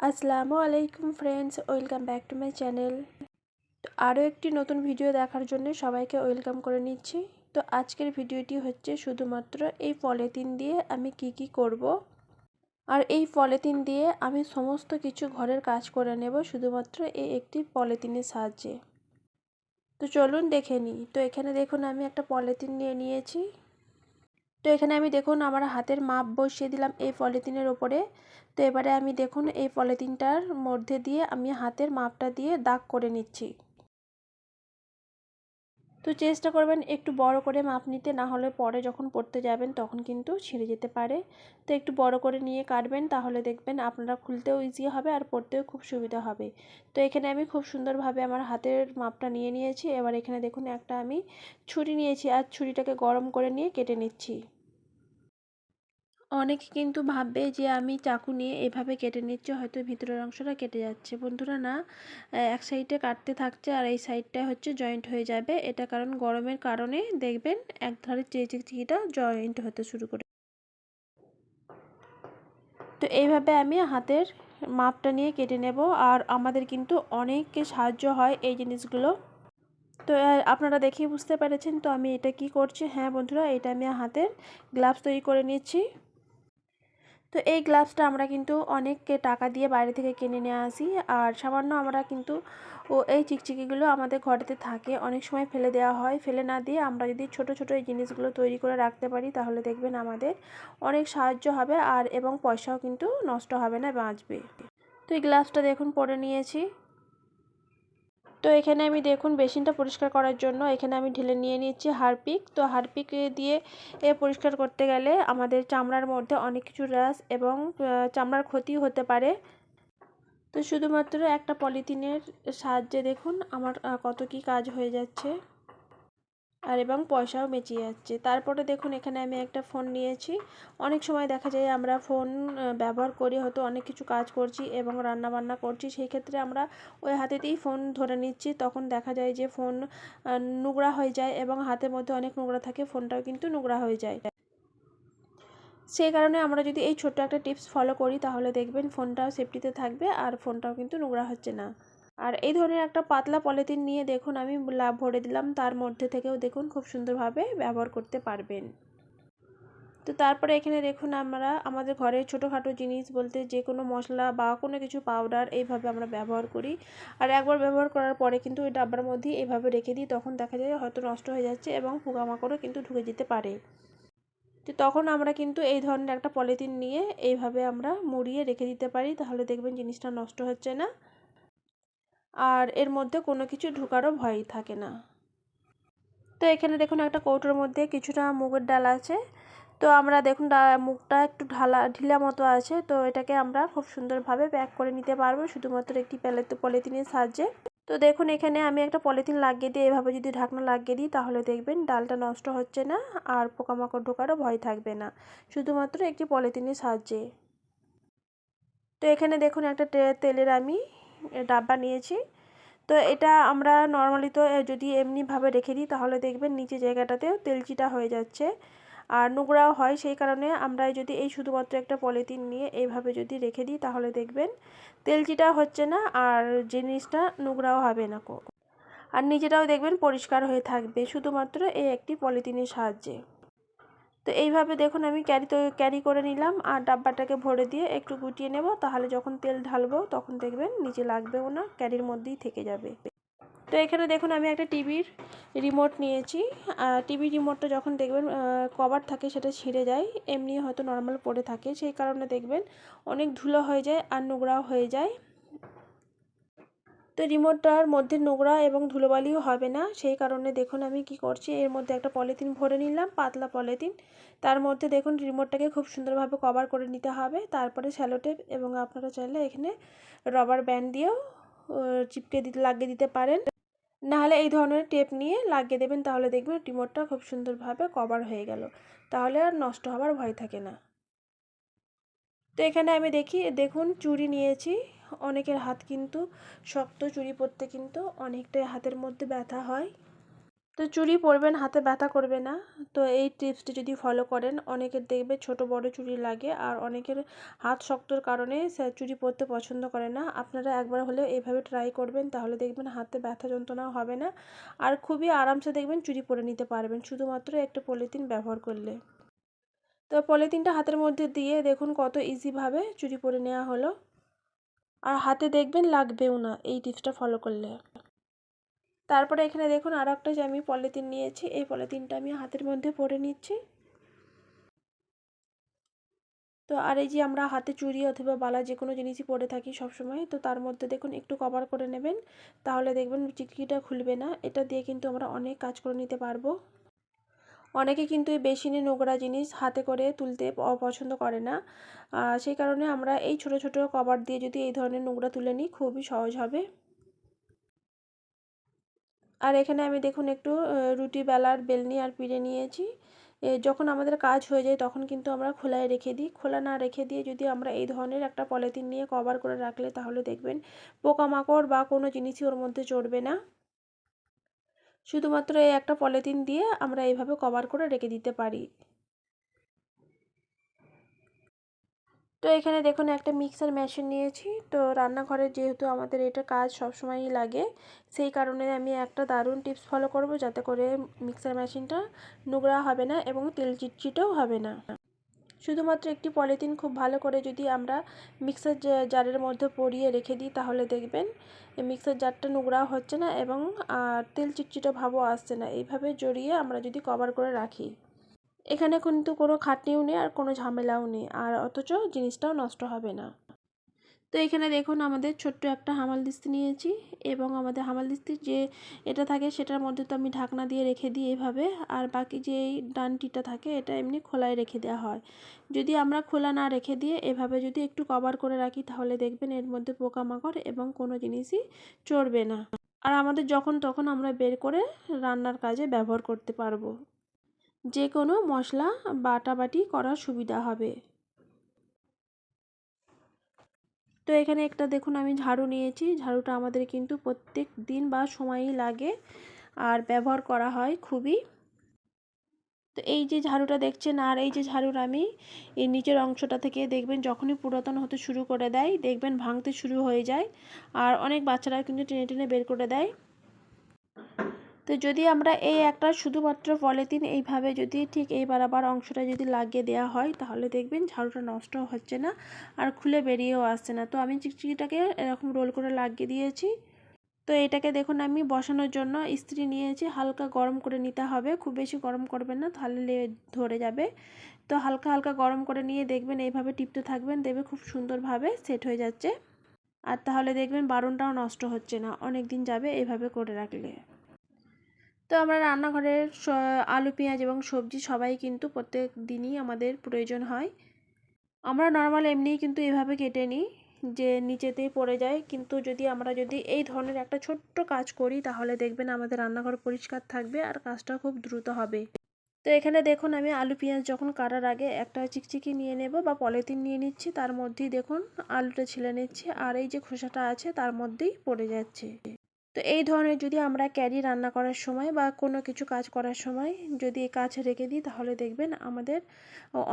আসসালামু আলাইকুম friends welcome back to my channel তো আরও একটি নতুন ভিডিও দেখার জন্য সবাইকে ওয়েলকাম করে নিচ্ছি। তো আজকের ভিডিওটি হচ্ছে শুধুমাত্র এই পলিথিন দিয়ে আমি কি কি করব। আর এই পলিথিন দিয়ে আমি সমস্ত কিছু ঘরের কাজ করে নেব, শুধুমাত্র এই একটি পলিথিনের সাহায্যে। তো চলুন দেখে নিই। তো এখানে দেখুন, আমি একটা পলিথিন নিয়ে নিয়েছি। তো এখানে আমি দেখুন আমার হাতের মাপ বসিয়ে দিলাম এই পলিথিনের ওপরে তো এবারে আমি দেখুন এই পলিথিনটার মধ্যে দিয়ে আমি হাতের মাপটা দিয়ে দাগ করে নিচ্ছি। তো চেষ্টা করবেন একটু বড় করে মাপ নিতে, না হলে পরে যখন পড়তে যাবেন তখন কিন্তু ছিঁড়ে যেতে পারে। তো একটু বড় করে নিয়ে কাটবেন, তাহলে দেখবেন আপনারা খুলতেও ইজি হবে আর পড়তেও খুব সুবিধা হবে। তো এখানে আমি খুব সুন্দরভাবে আমার হাতের মাপটা নিয়ে নিয়েছি। এবার এখানে দেখুন একটা আমি ছুরি নিয়েছি, আর ছুরিটাকে গরম করে নিয়ে কেটে নিচ্ছি। অনেকে কিন্তু ভাববে যে আমি চাকু নিয়ে এভাবে কেটে নিচ্ছি, হয়তো ভিতরের অংশটা কেটে যাচ্ছে। বন্ধুরা না এক সাইডে কাটতে থাকছে আর এই সাইডটা হচ্ছে জয়েন্ট হয়ে যাবে। এটা কারণ গরমের কারণে দেখবেন এক ধারে চিকিটা জয়েন্ট হতে শুরু করে। তো এইভাবে আমি হাতের মাপটা নিয়ে কেটে নেব আর আমাদের কিন্তু অনেক সাহায্য হয় এই জিনিসগুলো। তো আপনারা দেখেই বুঝতে পেরেছেন তো আমি এটা কি করছি। হ্যাঁ বন্ধুরা, এটা আমি হাতের গ্লাভস তৈরি করে নিচ্ছি। তো এই গ্লাভসটা আমরা কিন্তু অনেককে টাকা দিয়ে বাইরে থেকে কিনে নিয়ে আসি। আর সামান্য আমরা কিন্তু ও এই চিকচিকিগুলো আমাদের ঘরেতে থাকে, অনেক সময় ফেলে দেওয়া হয়। ফেলে না দিয়ে আমরা যদি ছোট ছোট এই জিনিসগুলো তৈরি করে রাখতে পারি, তাহলে দেখবেন আমাদের অনেক সাহায্য হবে আর এবং পয়সাও কিন্তু নষ্ট হবে না, বাঁচবে। তো এই গ্লাভসটা দেখুন পরে নিয়েছি। তো এখানে আমি দেখুন বেসিনটা পরিষ্কার করার জন্য এখানে আমি ঢেলে নিয়ে নিচ্ছি হারপিক। তো হারপিক দিয়ে এ পরিষ্কার করতে গেলে আমাদের চামড়ার মধ্যে অনেক কিছু র্যাশ এবং চামড়ার ক্ষতি হতে পারে। তো শুধুমাত্র একটা পলিথিনের সাহায্যে দেখুন আমার কত কি কাজ হয়ে যাচ্ছে। আর এবং পয়সাও বেঁচে যাচ্ছে। তারপরে দেখুন, এখানে আমি একটা ফোন নিয়েছি। অনেক সময় দেখা যায় আমরা ফোন ব্যবহার করি, হয়তো অনেক কিছু কাজ করছি এবং রান্না বান্না করছি, সেই ক্ষেত্রে আমরা ওই হাতেতেই ফোন ধরে নিচ্ছি। তখন দেখা যায় যে ফোন নোংরা হয়ে যায় এবং হাতের মধ্যে অনেক নোংরা থাকে, ফোনটাও কিন্তু নোংরা হয়ে যায়। সেই কারণে আমরা যদি এই ছোট্ট একটা টিপস ফলো করি, তাহলে দেখবেন ফোনটাও সেফটিতে থাকবে আর ফোনটাও কিন্তু নোংরা হচ্ছে না। আর এই ধরনের একটা পাতলা পলিথিন নিয়ে দেখুন, আমি লাভ ভরে দিলাম। তার মধ্যে থেকেও দেখুন, খুব সুন্দরভাবে ব্যবহার করতে পারবেন। তো তারপরে এখানে দেখুন, আমরা আমাদের ঘরের ছোটোখাটো জিনিস বলতে যে কোনো মশলা বা কোনো কিছু পাউডার এইভাবে আমরা ব্যবহার করি। আর একবার ব্যবহার করার পরে কিন্তু ওই ডাব্বার মধ্যেই এইভাবে রেখে দিই, তখন দেখা যায় হয়তো নষ্ট হয়ে যাচ্ছে এবং পোকামাকড়ও কিন্তু ঢুকে যেতে পারে। তো তখন আমরা কিন্তু এই ধরনের একটা পলিথিন নিয়ে এইভাবে আমরা মুড়িয়ে রেখে দিতে পারি, তাহলে দেখবেন জিনিসটা নষ্ট হচ্ছে না। আর এর মধ্যে কোনো কিছু ঢোকারও ভয় থাকে না। তো এখানে দেখুন একটা কৌটোর মধ্যে কিছুটা মুগের ডাল আছে। তো আমরা দেখুন মুখটা একটু ঢালা, ঢিলা মতো আছে। তো এটাকে আমরা খুব সুন্দরভাবে প্যাক করে নিতে পারব, শুধুমাত্র একটি প্যালেতে পলিথিনের সাহায্যে। তো দেখুন এখানে আমি একটা পলিথিন লাগিয়ে দিই এভাবে যদি ঢাকনা লাগিয়ে দিই, তাহলে দেখবেন ডালটা নষ্ট হচ্ছে না আর পোকামাকড় ঢোকারও ভয় থাকবে না। শুধুমাত্র একটি পলিথিনের সাহায্যে। তো এখানে দেখুন একটা তেলের আমি ডাব্বা নিয়েছি। তো এটা আমরা নর্মালি তো যদি এমনিভাবে রেখে দিই, তাহলে দেখবেন নিচে জায়গাটাতেও তেলচিটা হয়ে যাচ্ছে। আর নোংরাও হয় সেই কারণে আমরা যদি এই শুধুমাত্র একটা পলিথিন নিয়ে এইভাবে যদি রেখে দিই, তাহলে দেখবেন তেলচিটা হচ্ছে না, আর জিনিসটা নোংরাও হবে না আর নিজেরাও দেখবেন পরিষ্কার হয়ে থাকবে, শুধুমাত্র এই একটি পলিথিনের সাহায্যে। তো এইভাবে দেখুন আমি ক্যারি তো ক্যারি করে নিলাম আর ডাব্বাটাকে ভরে দিয়ে একটু গুটিয়ে নেব, তাহলে যখন তেল ঢালবো তখন দেখবেন নিচে লাগবেও না, ক্যারির মধ্যেই থেকে যাবে। তো এখানে দেখুন আমি একটা টিভির রিমোট নিয়েছি টিভির রিমোটটা যখন দেখবেন কভার থাকে সেটা ছিঁড়ে যায়, এমনি হয়তো নর্মাল পড়ে থাকে, সেই কারণে দেখবেন অনেক ধুলো হয়ে যায় আর নোংরাও হয়ে যায়। তো রিমোটটার মধ্যে নোংরা এবং ধুলোবালিও হবে না। সেই কারণে দেখুন আমি কি করছি, এর মধ্যে একটা পলিথিন ভরে নিলাম, পাতলা পলিথিন। তার মধ্যে দেখুন রিমোটটাকে খুব সুন্দরভাবে কভার করে নিতে হবে। তারপরে স্যালোটেপ এবং আপনারা চাইলে এখানে রবার ব্যান্ড দিয়েও চিপকে দিতে লাগিয়ে দিতে পারেন। নাহলে এই ধরনের টেপ নিয়ে লাগিয়ে দেবেন, তাহলে দেখবেন রিমোটটা খুব সুন্দরভাবে কভার হয়ে গেল। তাহলে আর নষ্ট হওয়ার ভয় থাকে না। তো এখানে আমি দেখি, দেখুন চুড়ি নিয়েছি। অনেকের হাত কিন্তু শক্ত চুড়ি পরতে কিন্তু অনেকটাই হাতের মধ্যে ব্যথা হয়। তো চুড়ি পরবেন হাতে ব্যথা করবে না। তো এই টিপসটি যদি ফলো করেন, অনেকের দেখবে ছোট, বড় চুড়ি লাগে আর অনেকের হাত শক্তর কারণে চুড়ি পরতে পছন্দ করে না। আপনারা একবার হলেও এইভাবে ট্রাই করবেন, তাহলে দেখবেন হাতে ব্যথা যন্ত্রণা হবে না। আর খুবই আরামসে দেখবেন চুড়ি পরে নিতে পারবেন, শুধুমাত্র একটা পলিথিন ব্যবহার করলে। তো পলিথিনটা হাতের মধ্যে দিয়ে দেখুন কত ইজিভাবে চুড়ি পরে নেওয়া হলো। আর হাতে দেখবেন লাগবেও না এই টিপসটা ফলো করলে। তারপরে এখানে দেখুন আর একটা যে আমি পলিথিন নিয়েছি, এই পলিথিনটা আমি হাতের মধ্যে পরে নিচ্ছি। তো আর এই যে আমরা হাতে চুড়ি অথবা বালা যে কোনো জিনিসই পরে থাকি সবসময়, তো তার মধ্যে দেখুন একটু কভার করে নেবেন, তাহলে দেখবেন চিটকিটা খুলবে না। এটা দিয়ে কিন্তু আমরা অনেক কাজ করে নিতে পারব। অনেকে কিন্তু এই বেসিনে নোংরা জিনিস হাতে করে তুলতে অপছন্দ করে না। সেই কারণে আমরা এই ছোট ছোট কভার দিয়ে যদি এই ধরনের নোংরা তুলে নিই খুবই সহজ হবে। আর এখানে আমি দেখুন একটু রুটি বেলার বেলনি আর পিড়ে নিয়েছি। যখন আমাদের কাজ হয়ে যায় তখন কিন্তু আমরা খোলায় রেখে দিই। খোলা না রেখে দিয়ে যদি আমরা এই ধরনের একটা পলিথিন নিয়ে কভার করে রাখলে তাহলে দেখবেন পোকামাকড় বা কোনো জিনিসই ওর মধ্যে চড়বে না। শুধুমাত্র এই একটা পলিথিন দিয়ে আমরা এইভাবে কভার করে রেখে দিতে পারি। তো এখানে দেখুন একটা মিক্সার মেশিন নিয়েছি। তো রান্নাঘরে যেহেতু আমাদের এটা কাজ সবসময়ই লাগে, সেই কারণে আমি একটা দারুণ টিপস ফলো করব যাতে করে মিক্সার মেশিনটা নোংরা হবে না এবং তেল চিটচিটেও হবে না। শুধুমাত্র একটি পলিথিন খুব ভালো করে যদি আমরা মিক্সার জারের মধ্যে পরিয়ে রেখে দিই তাহলে দেখবেন মিক্সার জারটা নোংরাও হচ্ছে না এবং তেল চিটচিটে ভাবও আসছে না। এইভাবে জড়িয়ে আমরা যদি কভার করে রাখি, এখানে কিন্তু কোনো খাটনিও নেই আর কোনো ঝামেলাও নেই। আর অথচ জিনিসটাও নষ্ট হবে না। তো এখানে দেখুন আমাদের ছোট্ট একটা হামাল দিস্তি নিয়েছি এবং আমাদের হামাল দিস্তির যে এটা থাকে সেটার মধ্যে তো আমি ঢাকনা দিয়ে রেখে দিই এভাবে আর বাকি যে এই ডানটিটা থাকে এটা এমনি খোলায় রেখে দেওয়া হয়। যদি আমরা খোলা না রেখে দিয়ে এভাবে যদি একটু কভার করে রাখি তাহলে দেখবেন এর মধ্যে পোকামাকড় এবং কোনো জিনিসই চড়বে না। আর আমাদের যখন তখন আমরা বের করে রান্নার কাজে ব্যবহার করতে পারব। যে কোনো মশলা বাটাবাটি করার সুবিধা হবে। তো এখানে একটা দেখুন আমি ঝাড়ু নিয়েছি। ঝাড়ুটা আমাদের কিন্তু প্রত্যেক দিন বা সময়ই লাগে আর ব্যবহার করা হয় খুবই। তো এই যে ঝাড়ুটা দেখছেন আর এই যে ঝাড়ুর আমি এই নিচের অংশটা থেকে দেখবেন যখনই পুরাতন হতে শুরু করে দেয়, দেখবেন ভাঙতে শুরু হয়ে যায়। আর অনেক বাচ্চারা কিন্তু টেনে টেনে বের করে দেয়। তো যদি আমরা এই একটা শুধুমাত্র পলিথিন এইভাবে যদি ঠিক এই বারাবার অংশটা যদি লাগিয়ে দেওয়া হয়, তাহলে দেখবেন ঝাড়ুটা নষ্ট হচ্ছে না আর খুলে বেরিয়েও আসছে না। তো আমি চিকচিকিটাকে এরকম রোল করে লাগিয়ে দিয়েছি। তো এটাকে দেখুন আমি বসানোর জন্য ইস্ত্রি নিয়েছি, হালকা গরম করে নিতে হবে। খুব বেশি গরম করবেন না, তাহলে ধরে যাবে। তো হালকা হালকা গরম করে নিয়ে দেখবেন এইভাবে টিপতে থাকবেন দেবে খুব সুন্দরভাবে সেট হয়ে যাচ্ছে। আর তাহলে দেখবেন বারণটাও নষ্ট হচ্ছে না অনেক দিন যাবে এইভাবে করে রাখলে। তো আমরা রান্নাঘরের আলু, পেঁয়াজ এবং সবজি সবাই কিন্তু প্রত্যেক দিনই আমাদের প্রয়োজন হয়। আমরা নর্মাল এমনিই কিন্তু এভাবে কেটে নিই যে নিচেতেই পড়ে যায়। কিন্তু যদি আমরা যদি এই ধরনের একটা ছোট্ট কাজ করি তাহলে দেখবেন আমাদের রান্নাঘর পরিষ্কার থাকবে আর কাজটা খুব দ্রুত হবে। তো এখানে দেখুন আমি আলু, পেঁয়াজ যখন কাটার আগে একটা চিকচিকি নিয়ে নেব বা পলিথিন নিয়ে নিচ্ছি। তার মধ্যেই দেখুন আলুটা ছিলে নিচ্ছি আর এই যে খোসাটা আছে তার মধ্যেই পড়ে যাচ্ছে। তো এই ধরনের যদি আমরা ক্যারি রান্না করার সময় বা কোনো কিছু কাজ করার সময় যদি কাজ রেখে দিই, তাহলে দেখবেন আমাদের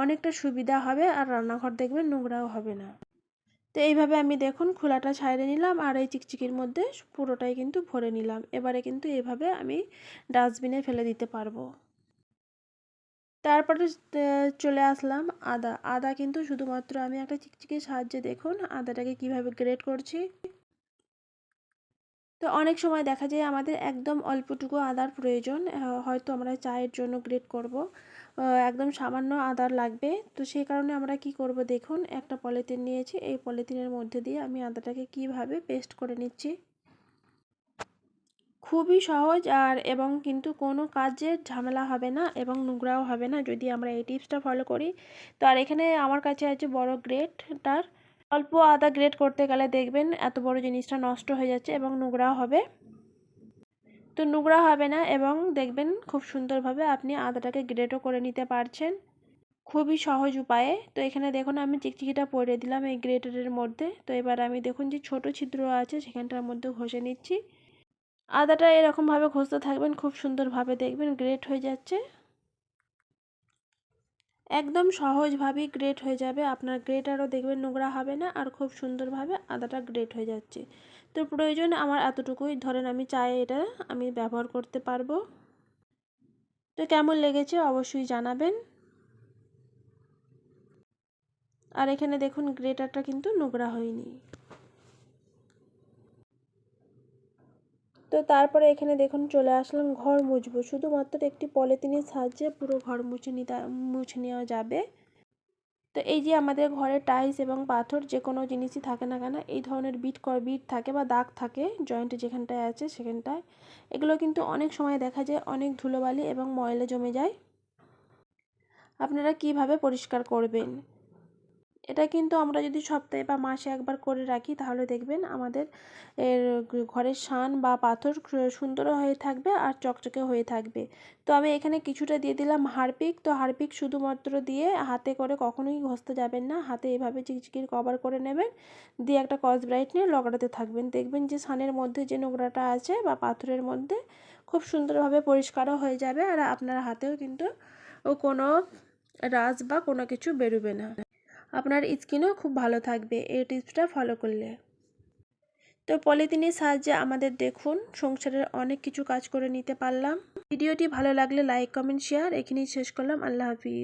অনেকটা সুবিধা হবে আর রান্নাঘর দেখবেন নোংরাও হবে না। তো এইভাবে আমি দেখুন খোলাটা ছাইড়ে নিলাম আর এই চিকচিকির মধ্যে পুরোটাই কিন্তু ভরে নিলাম। এবারে কিন্তু এভাবে আমি ডাস্টবিনে ফেলে দিতে পারব। তারপরে চলে আসলাম আদা। আদা কিন্তু শুধুমাত্র আমি একটা চিকচিকির সাহায্যে দেখুন আদাটাকে কীভাবে গ্রেট করছি। তো অনেক সময় দেখা যায় আমাদের একদম অল্পটুকু আদার প্রয়োজন হয়তো আমরা চায়ের জন্য গ্রেট করব। একদম সামান্য আদার লাগবে। তো সেই কারণে আমরা কি করব দেখুন, একটা পলিথিন নিয়েছি। এই পলিথিনের মধ্যে দিয়ে আমি আদাটাকে কীভাবে পেস্ট করে নিচ্ছি? খুবই সহজ আর, এবং কিন্তু কোনো কাজের ঝামেলা হবে না এবং নোংরাও হবে না। যদি আমরা এই টিপসটা ফলো করি, তো আর এখানে আমার কাছে আছে বড় গ্রেটটার অল্প আদা গ্রেট করতে গেলে দেখবেন এত বড় জিনিসটা নষ্ট হয়ে যাচ্ছে এবং নোংরা হবে। তো নোংরা হবে না এবং দেখবেন খুব সুন্দরভাবে আপনি আদাটাকে গ্রেটও করে নিতে পারছেন। খুবই সহজ উপায়ে। তো এখানে দেখুন আমি চিকচিকিটা পরে দিলাম এই গ্রেটারের মধ্যে। তো এবার আমি দেখুন যে ছোট ছিদ্র আছে সেখানটার মধ্যে ঘষে নিচ্ছি। আদাটা এরকমভাবে ঘষতে থাকবেন, খুব সুন্দরভাবে দেখবেন গ্রেট হয়ে যাচ্ছে। একদম সহজভাবেই গ্রেট হয়ে যাবে। আপনার গ্রেটারও দেখবেন নোংরা হবে না আর খুব সুন্দরভাবে আদাটা গ্রেট হয়ে যাচ্ছে। তো প্রয়োজন আমার এতটুকুই। ধরেন আমি চাই এটা আমি ব্যবহার করতে পারব। তো কেমন লেগেছে অবশ্যই জানাবেন। আর এখানে দেখুন গ্রেটারটা কিন্তু নোংরা হয়নি। তো তারপরে এখানে দেখুন চলে আসলাম ঘর মুছবো। শুধুমাত্র একটি পলিথিনের সাহায্যে পুরো ঘর মুছে নিতে, মুছে নেওয়া যাবে। তো এই যে আমাদের ঘরে টাইলস এবং পাথর যে কোনো জিনিসই থাকে না কেন, এই ধরনের বিট কর বিট থাকে বা দাগ থাকে, জয়েন্টে যেখানটায় আছে সেখানটায়, এগুলো কিন্তু অনেক সময় দেখা যায় অনেক ধুলোবালি এবং ময়লা জমে যায়। আপনারা কীভাবে পরিষ্কার করবেন? এটা কিন্তু আমরা যদি সপ্তাহে বা মাসে একবার করে রাখি, তাহলে দেখবেন আমাদের এর ঘরের শান বা পাথর সুন্দর হয়ে থাকবে আর চকচকে হয়ে থাকবে। তো আমি এখানে কিছুটা দিয়ে দিলাম হারপিক। তো হারপিক শুধুমাত্র দিয়ে হাতে করে কখনোই ঘষতে যাবেন না। হাতে এভাবে চিকচিকির কভার করে নেবেন। দিয়ে একটা কস ব্রাইট নিয়ে লগাতে থাকবেন। দেখবেন যে শানের মধ্যে যে নোংরাটা আছে বা পাথরের মধ্যে খুব সুন্দরভাবে পরিষ্কারও হয়ে যাবে। আর আপনার হাতেও কিন্তু কোনো রাজ বা কোনো কিছু বেরোবে না। আপনার স্কিনও খুব ভালো থাকবে, এই টিপসটা ফলো করলে। তো পলিথিনের সাহায্যে আমাদের দেখুন, সংসারের অনেক কিছু কাজ করে নিতে পারলাম। ভিডিওটি ভালো লাগলে লাইক, কমেন্ট, শেয়ার এখানেই শেষ করলাম। আল্লাহ হাফিজ।